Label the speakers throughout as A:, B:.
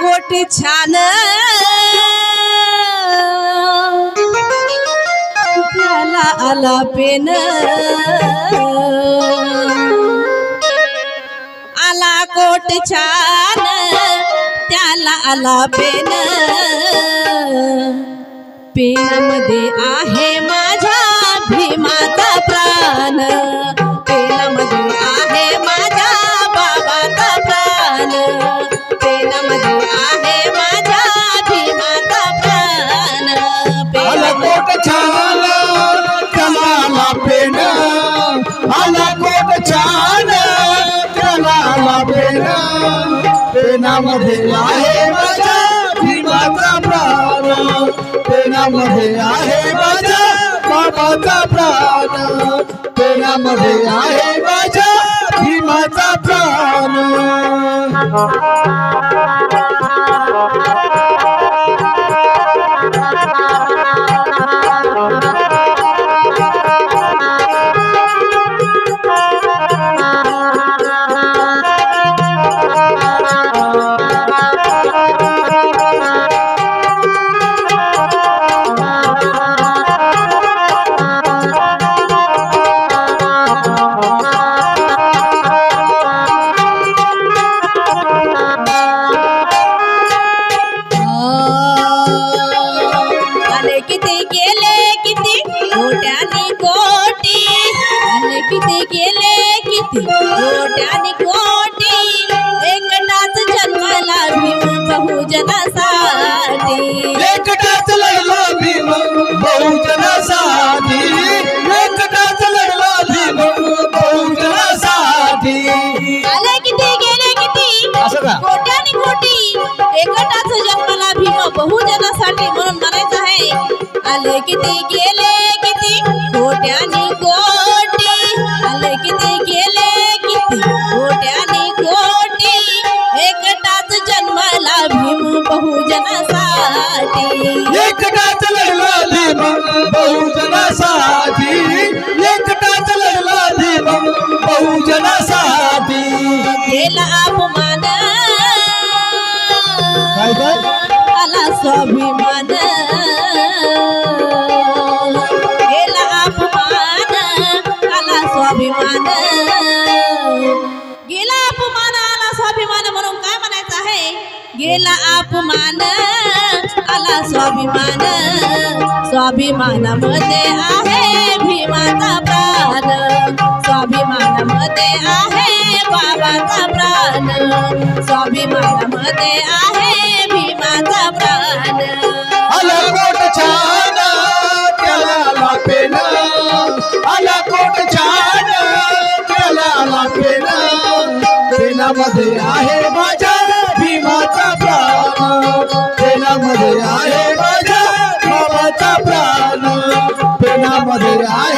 A: Coat छान. त्याला आला पेन. आला कोट छान. त्याला आला पेन. पेनामध्ये आहे मा पेनामध्ये आहे माझ्या भीमाचा प्राण. पेनामध्ये
B: आहे माझ्या बाबाचा प्राण. पेनामध्ये आहे माझ्या भीमाचा प्राण.
A: बहुजनासाठी म्हणून म्हणायचं आहे. आले किती गेले किती? कोट्यानी कोटी आले किती गेले किती? कोट्यानी कोटी एकटाच जन्माला भीम बहुजनासाठी.
B: एकटाच लढला
A: केला अपमान आला स्वाभिमान. स्वाभिमानामध्ये आहे भीमाचा प्राण. स्वाभिमानामध्ये आहे बाबाचा प्राण. स्वाभिमानामध्ये आहे भीमाचा प्राण.
B: आला कोट पेनामध्ये आहे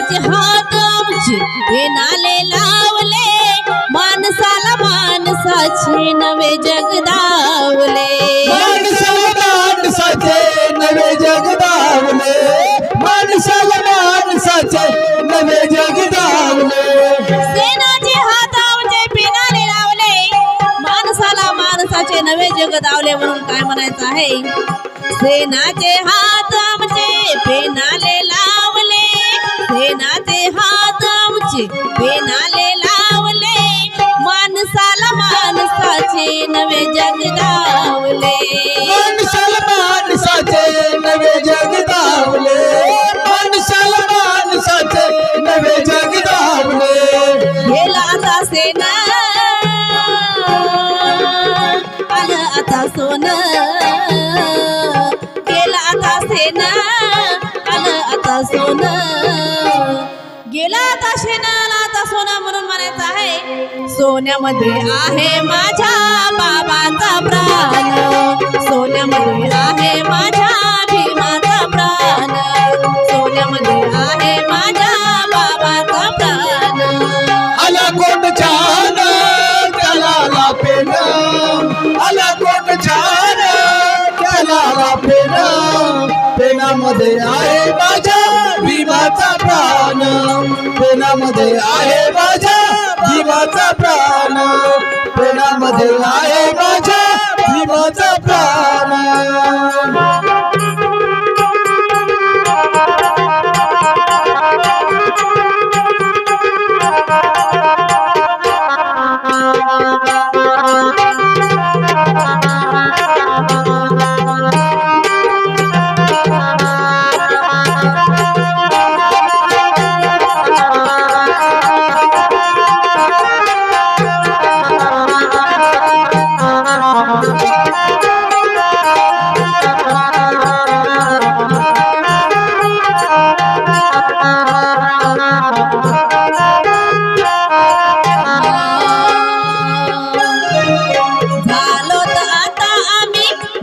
A: सेनाचे हात आमचे पेनाले लावले. माणसाला माणसाचे नवे जगदावले
B: माणसाला माणसाचे नवे जगदावले माणसाला माणसाचे नवे जगदावले
A: सेनाचे हात आमचे पेनाले लावले. माणसाला माणसाचे नवे जगदावले म्हणून काय म्हणायचं आहे? सेनाचे हात आमचे पेनाले लावले. नाचे हात आमचे लावले माणसाला माणसाचे नवे जग गावले.
B: माणसाला माणसाचे नवे जग गावले. माणसाला माणसाचे नवे जग गावले.
A: गेला आता सेना. आलं आता सोन. गेला आता सेना. आलं आता सोनं. गेला आता शेणाला आता सोना म्हणून म्हणायचं आहे. सोन्यामध्ये आहे माझ्या बाबाचा प्राण प्रेमामध्ये आहे माझ्या जीवाचा प्राण प्रेमामध्ये आहे माझ्या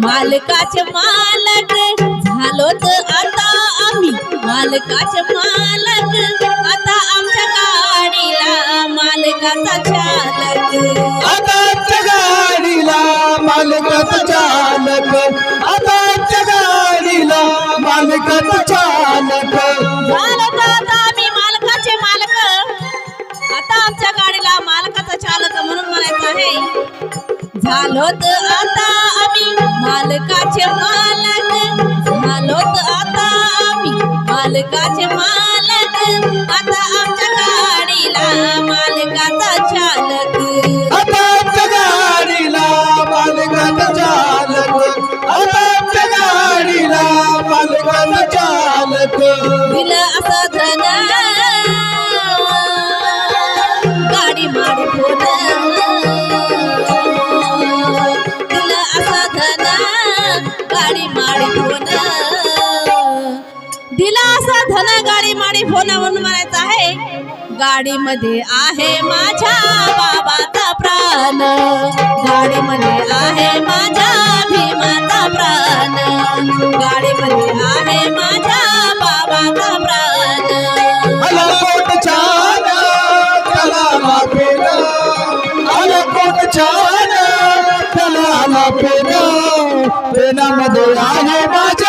A: मालकाचे मालक. झालो तर आता आम्ही मालकाचे मालक. आता आमच्या गाडीला मालकाचा चालक.
B: आता आमच्या गाडीला मालकाचा चालक.
A: आहे झालो तर आता आम्ही मालकाचे मालक. झालो तर आता आम्ही मालकाचे मालक. आता आमच्या गाडीला मालकाचा चालक.
B: आता आमच्या गाडीला मालकाचा चालक. आता आमच्या गाडीला मालकाचा चालक.
A: दिलं असं धन. फोनावरून म्हणायचं आहे? गाडीमध्ये आहे माझ्या बाबाचा प्राण. गाडीमध्ये आहे माझ्या भीमाचा प्राण. गाडीमध्ये आहे माझ्या बाबाचा प्राण.
B: आला कोट छान त्याला लापेन आला कोट छान त्याला लापेन पेनामध्ये आहे माझ्या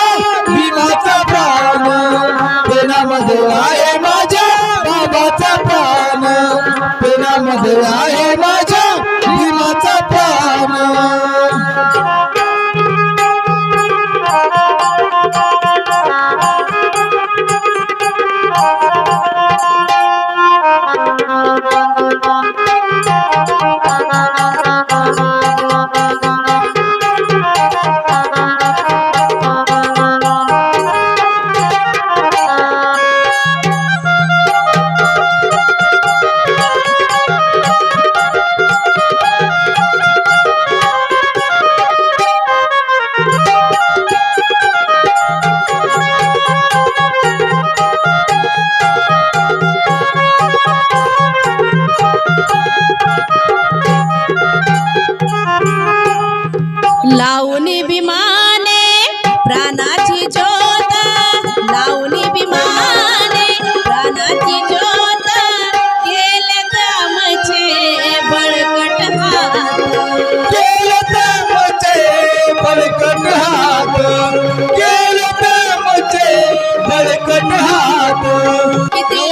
A: किती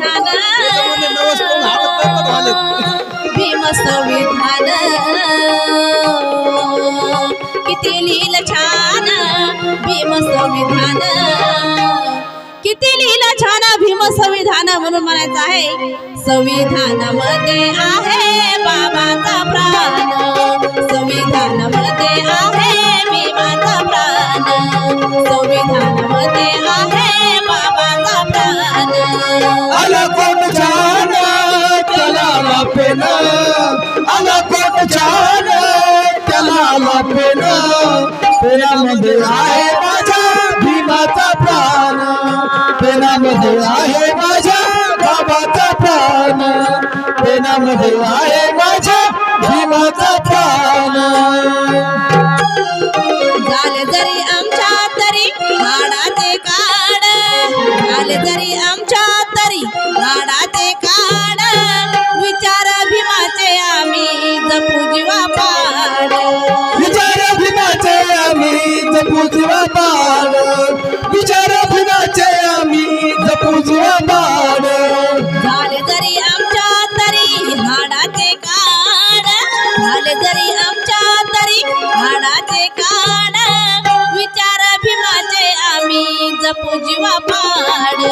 A: छान भीम संविधान किती लिहिलं छान भीम संविधान किती लिहिलं छान भीम संविधान म्हणून म्हणायचं आहे. संविधानामध्ये आहे बाबाचा प्राण.
B: लापेन आला कोण छान त्याला लापेन पेनामध्ये आहे माझ्या भीमाचा प्राण. पेनामध्ये आहे माझ्या बाबाचा प्राण.
A: पेनामध्ये आहे माझ्या भीमाचा प्राण. झाले जरी आम्ही जपू जीवा
B: बाण विचार भीमाचे आम्ही जपू जीवा बाण
A: झाले जरी आमच्या तरी हाडाचे काड. झाले जरी आमच्या तरी हाडाचे काड. विचार भीमाचे आम्ही जपू जीवा पाड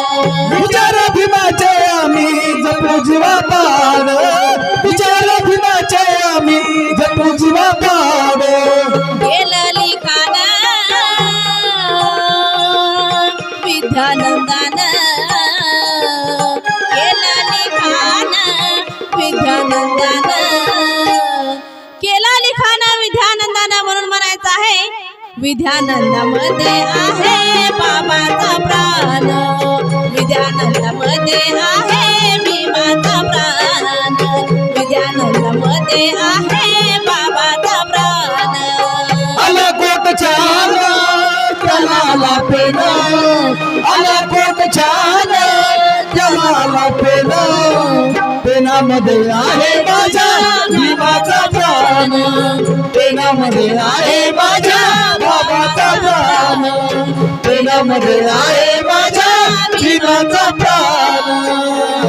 B: विचार भीमाचे आम्ही जपू जीवा बाण विचार भीमाचे आम्ही जपू जीवा बाण
A: केलं विद्यानंदामध्ये आहे बाबाचा प्राण. विद्यानंदामध्ये आहे भीमाचा प्राण. विद्यानंदामध्ये आहे बाबाचा प्राण.
B: आला कोट छान त्याला पेन आला कोट छान त्याला पेन पेनामध्ये आहे माझ्या भीमाचा प्राण. पेनामध्ये आहे माझ्या मध्ये आहे माझ्या जीवाचा प्राण.